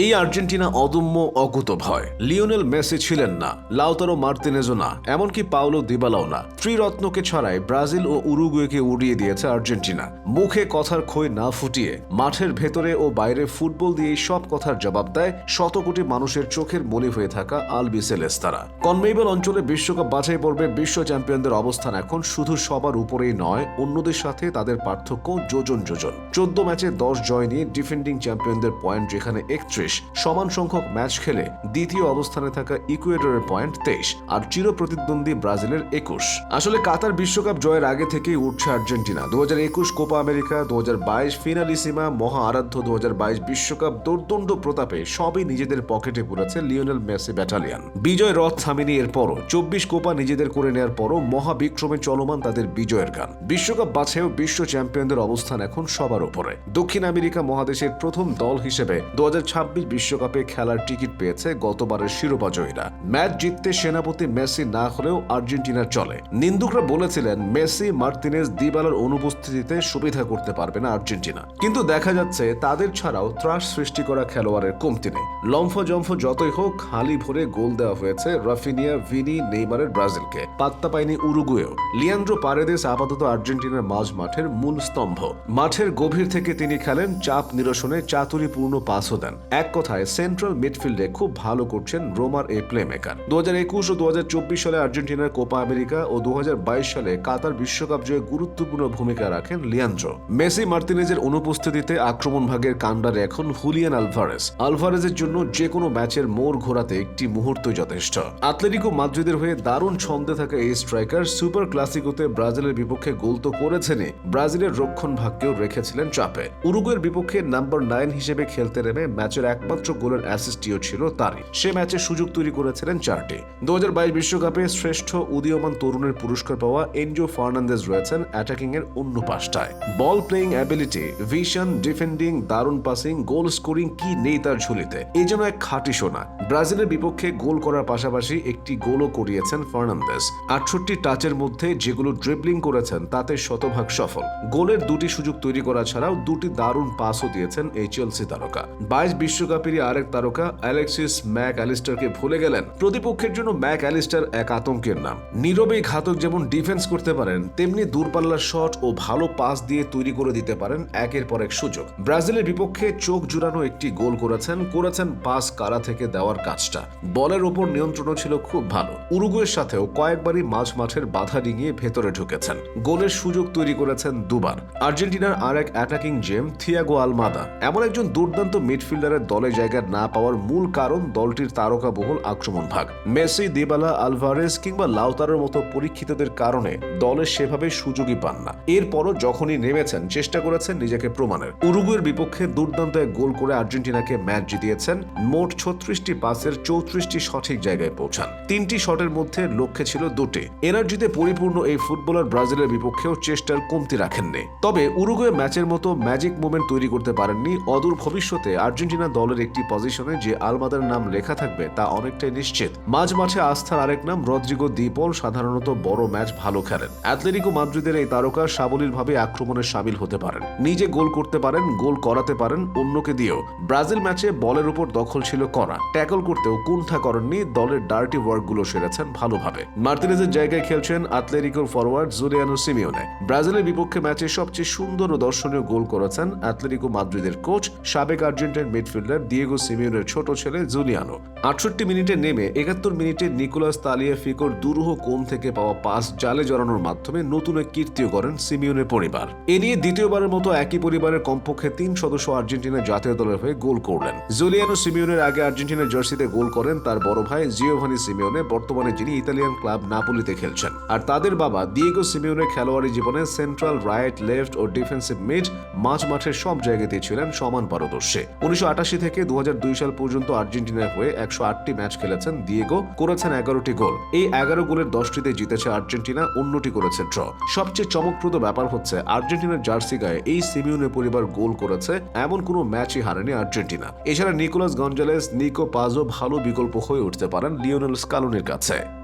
এই আর্জেন্টিনা অদম্য অকুত ভয় লিওনেল মেসি ছিলেন না, লাউতারো মার্তিনেজও না, এমনকি পাওলো দিবালাও না। ত্রিরত্নকে ছাড়াই ব্রাজিল ও উরুগুয়েকে উড়িয়ে দিয়েছে আর্জেন্টিনা। মুখে কথার খই না ফুটিয়ে মাঠের ভেতরে ও বাইরে ফুটবল দিয়েই সব কথার জবাব দেয় শত কোটি মানুষের চোখের মলি হয়ে থাকা আলবি সেলেস্তারা কনমেইবল অঞ্চলে বিশ্বকাপ বাছাই পর্বে বিশ্ব চ্যাম্পিয়নদের অবস্থান এখন শুধু সবার উপরেই নয়, অন্যদের সাথে তাদের পার্থক্য যোজন যোজন। চোদ্দ ম্যাচে দশ জয় নিয়ে ডিফেন্ডিং চ্যাম্পিয়নদের পয়েন্ট যেখানে একত্রিশ। সমান সংখ্যক ম্যাচ খেলে দ্বিতীয় অবস্থানে থাকা ইকুয়েডরের পয়েন্ট তেইশ আর প্রতিদ্বন্দ্বী ব্রাজিলের একুশ। আসলে কাতার বিশ্বকাপ জয়ের আগে থেকেই উঠছে আর্জেন্টিনা। দু হাজার একুশ কোপা আমেরিকা দু হাজার বাইশ ফিনালিসিমা, মহা আরাধ্য দু বিশ্বকাপ দোর্দণ্ড প্রতাপে সবই নিজেদের পকেটে পুরেছে লিওনেল মেসি ব্যাটালিয়ান। বিজয় রথ থামেনি এরপরও, চব্বিশ কোপা নিজেদের করে নেওয়ার পরও মহাবিক্রমে চলমান তাদের বিজয়ের গান। বিশ্বকাপ বাছেও বিশ্ব চ্যাম্পিয়নদের অবস্থান এখন সবার উপরে। দক্ষিণ আমেরিকা মহাদেশের প্রথম দল হিসেবে দু বিশ্বকাপে খেলার টিকিট পেয়েছে গতবারের শিরোপা জয়ীরা। ম্যাচ জিততে সেনাপতি মেসি না হলেও আর্জেন্টিনার চলে। নিন্দুকরা বলেছিলেন, মেসি মার্তিনেজ দিবালার অনুপস্থিতিতে সুবিধা করতে পারবে না আর্জেন্টিনা। কিন্তু দেখা যাচ্ছে, তাদের ছাড়াও ত্রাস সৃষ্টি করা খেলোয়াড়ের কমতি নেই। লম্ফ জম্ফ যতই হোক, হালি ভরে গোল দেওয়া হয়েছে রাফিনিয়া, ভিনি, নেইমারের ব্রাজিলকে। পাত্তা পায়নি উরুগুয়েও। লিয়ান্দ্রো পারেদেস আপাতত আর্জেন্টিনার মাঝ মাঠের মূল স্তম্ভ। মাঠের গভীর থেকে তিনি খেলেন, চাপ নিরসনে চাতুরিপূর্ণ পাসও দেন। এক কথায় সেন্ট্রাল মিডফিল্ডে খুব ভালো করছেন রোমার এই প্লেমেকার দু হাজার একুশ ও দু হাজার চব্বিশ সালে আর্জেন্টিনার কোপা আমেরিকা ও দু হাজার বাইশ সালে কাতার বিশ্বকাপ জয়ে গুরুত্বপূর্ণ ভূমিকা রাখেন লিয়ান্দ্রো মেসি মার্তিনেজের অনুপস্থিতিতে আক্রমণ ভাগের কাণ্ডারে এখন হুলিয়ান আলভারেস আলভারেজের জন্য যে কোনো ম্যাচের মোড় ঘোরাতে একটি মুহূর্ত যথেষ্ট। আতলেটিকো মাদ্রিদের হয়ে দারুণ ছন্দে থাকা এই স্ট্রাইকার সুপার ক্লাসিকোতে ব্রাজিলের বিপক্ষে গোল তো করেছেনই, ব্রাজিলের রক্ষণ ভাগকেও রেখেছিলেন চাপে। উরুগুয়ের বিপক্ষে নাম্বার নাইন হিসেবে খেলতে নেমে ম্যাচের একমাত্র গোলের অ্যাসিস্টিও ছিল তারই। সে ম্যাচে সুযোগ তৈরি করেছিলেন চারটি। দু বিশ্বকাপে শ্রেষ্ঠ উদীয়মান তরুণের পুরস্কার পাওয়া এনজো ফার্নান্দেজ রয়েছেন অ্যাটাকিং এর অন্য পাশটায়। Ball playing ability vision defending দারুণ পাসিং গোল স্কোরিং কি নেই তার ঝুলিতে? এই যেন এক খাঁটি সোনা। ব্রাজিলের বিপক্ষে গোল করার পাশাপাশি একটি গোলও করিয়েছেন ফার্নান্দেজ। আটষট্টি টাচের মধ্যে যেগুলো ড্রিবলিং করেছেন, তাতে শতভাগ সফল। গোলের দুটি সুযোগ তৈরি করা ছাড়াও দুটি দারুণ পাসও দিয়েছেন এই চেলসি তারকা। বাইশ বিশ্বকাপেরই আরেক তারকা অ্যালেক্সিস ম্যাক অ্যালিস্টারকে ভুলে গেলেন। প্রতিপক্ষের জন্য ম্যাক অ্যালিস্টার এক আতঙ্কের নাম। নীরবেই ঘাতক যেমন ডিফেন্স করতে পারেন, তেমনি দূরপাল্লার শট ও ভালো পাস দিয়ে তৈরি করে দিতে পারেন একের পর এক সুযোগ। ব্রাজিলের বিপক্ষে চোখ জুড়ানো একটি গোল করেছেন করেছেন পাস কারা থেকে দেওয়ার কাজটা। বলের ওপর নিয়ন্ত্রণও ছিল খুব ভালো। উরুগুয়ের সাথেও কয়েকবারই মাঝ মাঠের বাধা ডিঙিয়ে ভেতরে ঢুকেছেন। গোলের সুযোগ তৈরি করেছেন দুবার। আর্জেন্টিনার আর এক অ্যাটাকিং জেম থিয়াগো আলমাদা। এমন একজন দুর্দান্ত মিডফিল্ডারের দলে জায়গা না পাওয়ার মূল কারণ দলটির তারকা বহুল আক্রমণ ভাগ। মেসি, দিবালা আলভারেস কিংবা লাউতারের মতো পরীক্ষিতদের কারণে দলে সেভাবে সুযোগই পান না। এরপরও যখনই নেমেছেন, চেষ্টা করেছেন নিজেকে প্রমাণের। উরুগুয়ের বিপক্ষে দুর্দান্ত এক গোল করে আর্জেন্টিনাকে ম্যাচ জিতিয়েছেন। মোট ছত্রিশটি পাসের চৌত্রিশটি সঠিক জায়গায় পৌঁছান। তিনটি শটের মধ্যে লক্ষ্যে ছিল দুটি। এনার্জিতে পরিপূর্ণ এই ফুটবলার ব্রাজিলের বিপক্ষেও চেষ্টার কমতি রাখেননি। তবে উরুগুয়ে ম্যাচের মতো ম্যাজিক মুভমেন্ট তৈরি করতে পারেননি। অদূর ভবিষ্যতে আর্জেন্টিনা দলের একটি পজিশনে যে আলমাদার নাম লেখা থাকবে তা অনেকটাই নিশ্চিত। মাঝ মাঠে আস্থার আরেক নাম রদ্রিগো দ্বীপল সাধারণত বড় ম্যাচ ভালো খেলেন। অ্যাথলেটিকো মাদ্রিদের এই তারকা সাবলীলভাবে আক্রমণে সামিল হতে পারেন। নিজে গোল করতে পারেন, গোল করাতে পারেন অন্যকে দিয়েও। ব্রাজিল ম্যাচে বলের উপর দখল ছিল করা। ট্যাকল করতেও কুণ্ঠা করেননি, দলের ডার্টি ওয়ার্কগুলো সেরেছেন ভালোভাবে। মার্টিনেজের জায়গায় খেলছেন আতলেটিকোর ফরওয়ার্ড জুলিয়ানো সিমিওনে। ব্রাজিলের বিপক্ষে ম্যাচে সবচেয়ে সুন্দর ও দর্শনীয় গোল করেছেন অ্যাথলেটিকো মাদ্রিদের কোচ সাবেক আর্জেন্টাইন মিডফিল্ডার দিয়েগো সিমিওনের ছোট ছেলে জুলিয়ানো আটষট্টি মিনিটে নেমে একাত্তর মিনিটে নিকোলাস তালিয়া ফিকোর দুরূহ কোণ থেকে পাওয়া পাস জালে জড়ানোর মাধ্যমে নতুন এক কীর্তিও করেন সিমিওনের পরিবার। এ নিয়ে দ্বিতীয়বারের মতো একই পরিবারের কমপক্ষে তিন সদস্য আর্জেন্টিনার জাতীয় দলের হয়ে গোল করলেন। জুলিয়ানো সিমিওনের আগে আর্জেন্টিনার জার্সিতে গোল করেন, তার বড় ভাই জিওভানি সিমিওনে বর্তমানে যিনি ইতালিয়ান ক্লাব নাপোলিতে খেলছেন। আর তাদের বাবা দিয়েগো সিমিওনের খেলোয়াড়ি জীবনে সেন্ট্রাল, রাইট, লেফট ও ডিফেন্সিভ মিড মাঝ মাঠের সব জায়গাতেই ছিলেন সমান পারদর্শী। উনিশশো আটাশি থেকে দু সাল পর্যন্ত আর্জেন্টিনার হয়ে একশো আটটি ম্যাচ খেলেছেন দিয়েগো, করেছেন এগারোটি গোল। এই এগারো গোলের দশটিতে জিতেছে আর্জেন্টিনা, অন্যটি করেছে ড্র। সবচেয়ে চমকপ্রদ ব্যাপার হচ্ছে, আর্জেন্টিনার জার্সি গায়ে এই সিমিউনের পরিবার গোল করেছে, এমন কোনো ম্যাচই হারেনি আর্জেন্টিনা। এছাড়া নিকোলাস গঞ্জালেস, নিকো পাজো ভালো বিকল্প হয়ে উঠতে পারেন লিওনেল স্কালোনির কাছে।